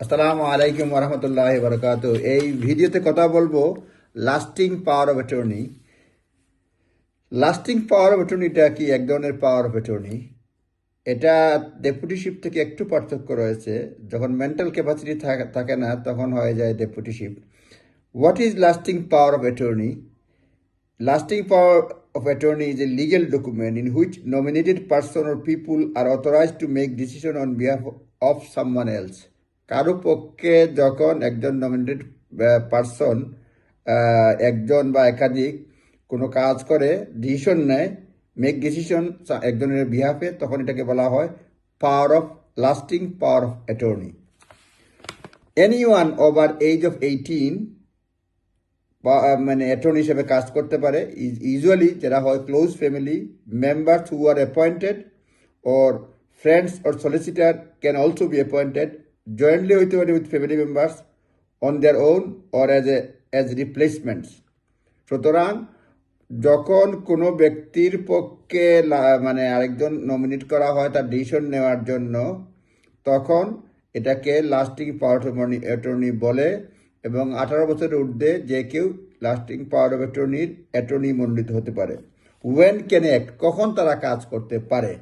আসসালামু আলাইকুম রহমতুল্লাহ বরকাত এই ভিডিওতে কথা বলব lasting power of attorney lasting power of অ্যাটর্নিটা কি? এক ধরনের পাওয়ার অফ অ্যাটর্নি এটা ডেপুটিশিপ থেকে একটু পার্থক্য রয়েছে। যখন মেন্টাল ক্যাপাসিটি থাকে না, তখন হয়ে যায় deputyship what is lasting power of attorney Lasting power of attorney is a legal document in which nominated person or people are authorized to make decision on behalf of someone else. কারও পক্ষে যখন একজন nominated person একজন বা একাধিক কোনো কাজ করে ডিসিশন নেয় মেক ডিসিশন একজনের বিহাফে তখন এটাকে বলা হয় power of lasting power of attorney any one over age of eighteen মানে অ্যাটর্নি হিসেবে কাজ করতে পারে ইউজুয়ালি যারা হয় close family members who are appointed or friends or solicitor can also be appointed jointly হইতে পারে with family members on their own or as a as replacements সুতরাং যখন কোনো ব্যক্তির পক্ষে মানে আরেকজন নমিনেট করা হয় তার ডিসিশন নেওয়ার জন্য, তখন এটাকে লাস্টিং পাওয়ার অফ অ্যাটর্নি বলে এবং আঠারো বছরের ঊর্ধ্বে যে কেউ লাস্টিং পাওয়ার অফ অ্যাটর্নির অ্যাটর্নি মণ্ডিত হতে পারে। ওয়েন ক্যান অ্যাক্ট কখন তারা কাজ করতে পারে?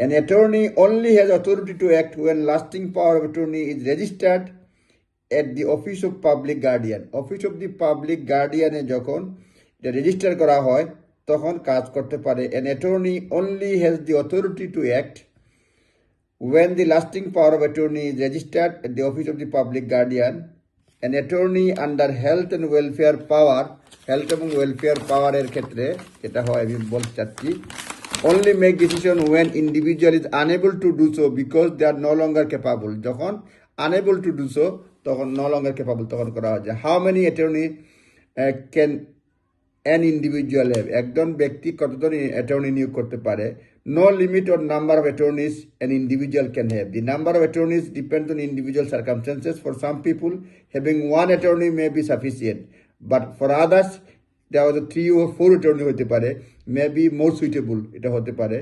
An attorney only has authority to act when lasting power of attorney is registered at the office of public guardian. Office of the public guardian এ যখন এটা রেজিস্টার করা হয় তখন কাজ করতে পারে an attorney only has the authority to act when the lasting power of attorney is registered at the office of the public guardian an attorney under health and welfare power health এবং welfare power এর ক্ষেত্রে যেটা হয় আমি বলতে চাচ্ছি only make decision when individual is unable to do so because they are no longer capable. যখন unable to do so তখন no longer capable তখন করা হয়। many attorney uh, can an individual have একজন ব্যক্তি কতজন অ্যাটর্নি নিয়োগ করতে পারে? No limit on number of attorneys an individual can have the number of attorneys depend on individual circumstances for some people having one attorney may be sufficient but for others দেওয়া three ও four attorney হতে পারে may be more suitable এটা হতে পারে।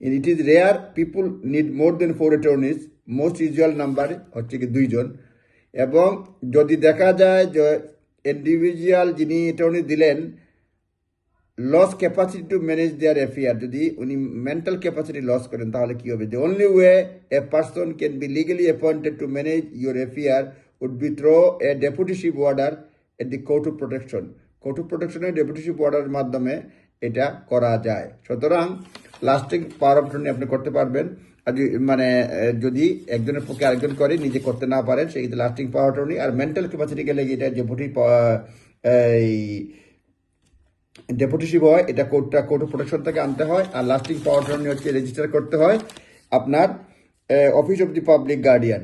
In it is rare people need more than four attorneys most usual number হচ্ছে কি দুইজন। এবং যদি দেখা যায় যে ইন্ডিভিজুয়াল যিনি অ্যাটর্নি দিলেন loss capacity to manage their affair যদি উনি মেন্টাল ক্যাপাসিটি লস করেন, তাহলে কি হবে? The only way a person can be legally appointed to manage your affair would be through a deputyship order at the court of protection of প্রোটেকশনের deputyship অর্ডারের মাধ্যমে এটা করা যায়। সুতরাং লাস্টিং পাওয়ার অফ অ্যাটর্নি আপনি করতে পারবেন। আর মানে যদি একজনের পক্ষে আরেকজন করে, নিজে করতে না পারেন সেক্ষেত্রে লাস্টিং পাওয়ার অ্যাটর্নি আর মেন্টাল ক্যাপাসিটি গেলে এটা ডেপুটি এই ডেপুটিশিপ হয়, এটা কোর্টটা কোর্ট প্রোটেকশন থেকে আনতে হয়। আর লাস্টিং পাওয়ার অ্যাটর্নি হচ্ছে রেজিস্টার করতে হয় আপনার office of the public guardian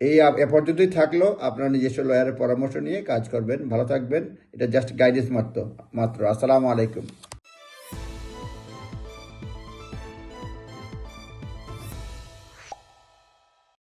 এই এ পর্যন্তই থাকল। আপনার নিজস্ব লয়ারের পরামর্শ নিয়ে কাজ করবেন, ভালো থাকবেন। এটা জাস্ট গাইডেন্স মাত্র মাত্র। আসসালামু আলাইকুম।